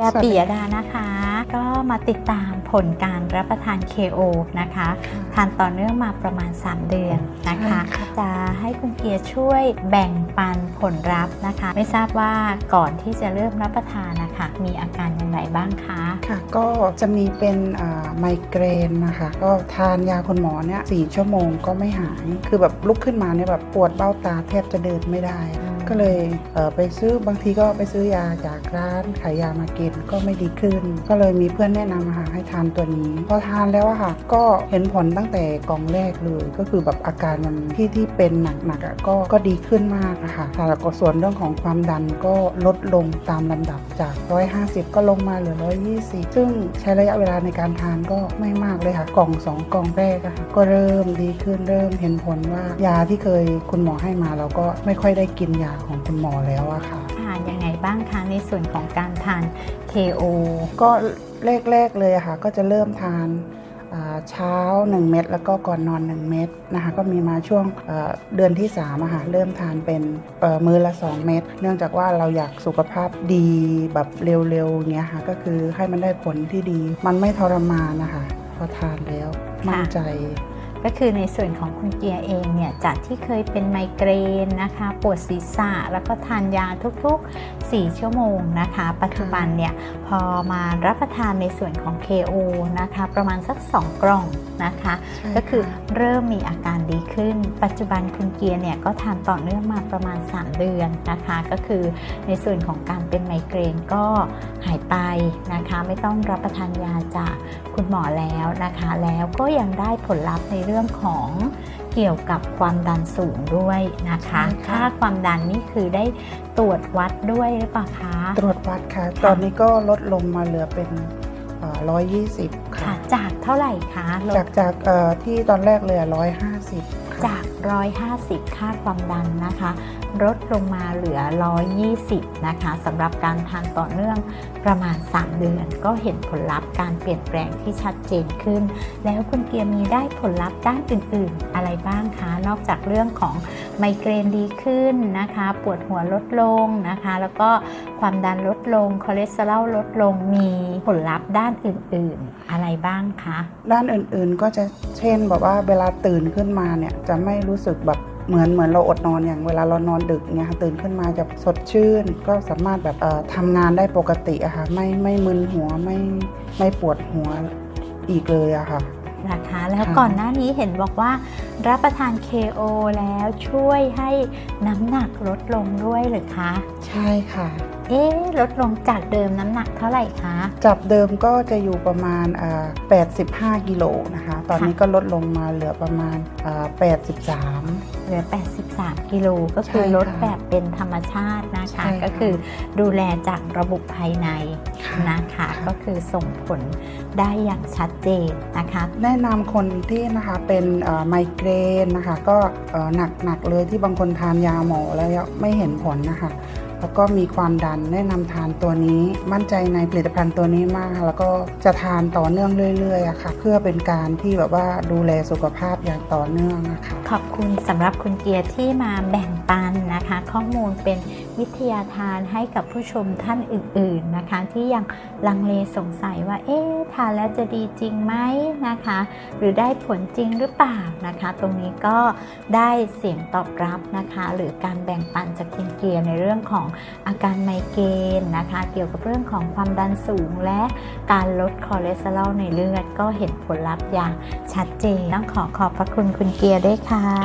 ยาปิยดานะคะ ก็มาติดตามผลการรับประทาน KO นะคะ ทานต่อเนื่องมาประมาณ 3 เดือนนะคะใช่ค่ะจะให้คุณเกียร์ช่วยแบ่งปันผลลัพธ์นะคะ ไม่ทราบว่าก่อนที่จะเริ่มรับประทานนะคะ มีอาการอย่างไรบ้างคะค่ะ ก็จะมีเป็นอ่าไมเกรนนะคะ ก็ทานยาคุณหมอเนี่ยสชั่วโมงก็ไม่หาย คือแบบลุกขึ้นมาเนี่ยแบบปวดเบ้าตาแทบจะเดินไม่ได้อืม ก็เลยเไปซื้อบางทีก็ไปซื้อยาจากร้านขายยามากินก็ไม่ดีขึ้น ก็เลยมีเพื่อนแนะนำอะค่ะให้ทานตัวนี้ พอทานแล้วอะค่ะ ก็เห็นผลตั้งแต่กล่องแรกเลย ก็คือแบบอาการมันที่ที่เป็นหนักๆอะก็ก็ดีขึ้นมากอะค่ะแล้วก็ส่วนเรื่องของความดันก็ลดลงตามลำดับจาก 150 ก็ลงมาเหลือ 120 ซึ่งใช้ระยะเวลาในการทานก็ไม่มากเลยค่ะ กล่อง 2 กล่องแรกอะค่ะก็เริ่มดีขึ้นเริ่มเห็นผลว่ายาที่เคยคุณหมอให้มาเราก็ไม่ค่อยได้กินยาของคุณหมอแล้วอะค่ะ ทานยังไงบ้างคะในส่วนของการทาน KO ก็แรกๆเลยอะค่ะ ก็จะเริ่มทานอ่าเช้า 1 เม็ดแล้วก็ก่อนนอน 1 เม็ดนะคะ ก็มีมาช่วงเอ่อเดือนที่3อะค่ะเริ่มทานเป็นเอ่อมื้อละ 2 เม็ดเนื่องจากว่าเราอยากสุขภาพดีแบบเร็วๆเงี้ยค่ะ ก็คือให้มันได้ผลที่ดี มันไม่ทรมานนะคะ พอทานแล้วมั่นใจ ก็คือในส่วนของคุณเกียร์เองเนี่ยจากที่เคยเป็นไมเกรนนะคะปวดศีรษะแล้วก็ทานยาทุกๆ 4 ชั่วโมงนะคะ ปัจจุบันเนี่ยพอมารับประทานในส่วนของ KO นะคะ ประมาณสัก 2 กล่องนะคะใช่ก็คือค่ะเริ่มมีอาการดีขึ้น ปัจจุบันคุณเกียร์เนี่ยก็ทานต่อเนื่องมาประมาณ 3 เดือนนะคะ ก็คือในส่วนของการเป็นไมเกรนก็หายไปนะคะ ไม่ต้องรับประทานยาจากคุณหมอแล้วนะคะ แล้วก็ยังได้ผลลัพธ์ในเรื่องของเกี่ยวกับความดันสูงด้วยนะคะใช่ค่ะค่าความดันนี่คือได้ตรวจวัดด้วยหรือเปล่าคะ ตรวจวัดค่ะ ตอนนี้ก็ลดลงมาเหลือเป็นร้อยยี่สิบค่ะค่ะ จากเท่าไหร่คะลดจากจากเอ่อที่ตอนแรกเลยร้อยห้าสิบค่ะจาก 150 ค่าความดันนะคะ ลดลงมาเหลือ 120 นะคะสำหรับการทานต่อเนื่องประมาณ 3 เดือน ก็เห็นผลลัพธ์การเปลี่ยนแปลงที่ชัดเจนขึ้น แล้วคุณเกียร์มีได้ผลลัพธ์ด้านอื่น ๆ อะไรบ้างคะ นอกจากเรื่องของไมเกรนดีขึ้นนะคะ ปวดหัวลดลงนะคะ แล้วก็ความดันลดลงคอเลสเตอรอลลดลงมีผลลัพธ์ด้านอื่น ๆ อะไรบ้างคะ ด้านอื่นๆก็จะเช่นแบบว่าเวลาตื่นขึ้นมาเนี่ยจะไม่รู้สึกแบบ เหมือนเหมือนเราอดนอนอย่างเวลาเรานอนดึกเนี่ยค่ะตื่นขึ้นมาจะสดชื่น ก็สามารถแบบเอ่อทำงานได้ปกติอะค่ะไม่ไม่มึนหัวไม่ไม่ปวดหัวอีกเลยอะค่ะนะคะแล้วค่ะก่อนหน้านี้เห็นบอกว่า รับประทาน KO แล้วช่วยให้น้ำหนักลดลงด้วยหรือคะ ใช่ค่ะ เอ๊ะลดลงจากเดิมน้ำหนักเท่าไหร่คะจากเดิมก็จะอยู่ประมาณอ่า85 กิโลนะคะ ตอนนี้ก็ลดลงมาเหลือประมาณอ่า83 เหลือ 83 กิโลก็คือใช่ค่ะลดแบบเป็นธรรมชาตินะใช่คะ ค่ะก็คือดูแลจากระบบภายในค่ะนะคะ ค่ะ ก็คือส่งผลได้อย่างชัดเจนนะคะ แนะนำคนที่นะคะเป็นเอ่อไมเกรนนะคะ ก็หนักหนักเลยที่บางคนทานยาหมอแล้วไม่เห็นผลนะคะ แล้วก็มีความดันแนะนำทานตัวนี้มั่นใจในผลิตภัณฑ์ตัวนี้มากแล้วก็จะทานต่อเนื่องเรื่อยๆอะค่ะ เพื่อเป็นการที่แบบว่าดูแลสุขภาพอย่างต่อเนื่องนะคะขอบคุณสำหรับคุณเกียร์ที่มาแบ่งปันนะคะ ข้อมูลเป็น วิทยาทานให้กับผู้ชมท่านอื่นๆนะคะ ที่ยังลังเลสงสัยว่า เอ๊ะทานแล้วจะดีจริงไหมนะคะ หรือได้ผลจริงหรือเปล่านะคะ ตรงนี้ก็ได้เสียงตอบรับนะคะ หรือการแบ่งปันจากคุณเกียร์ในเรื่องของอาการไมเกรนนะคะ เกี่ยวกับเรื่องของความดันสูงและการลดคอเลสเตอรอลในเลือดก็เห็นผลลัพธ์อย่างชัดเจนต้องขอขอบพระคุณคุณเกียร์ด้วยค่ะ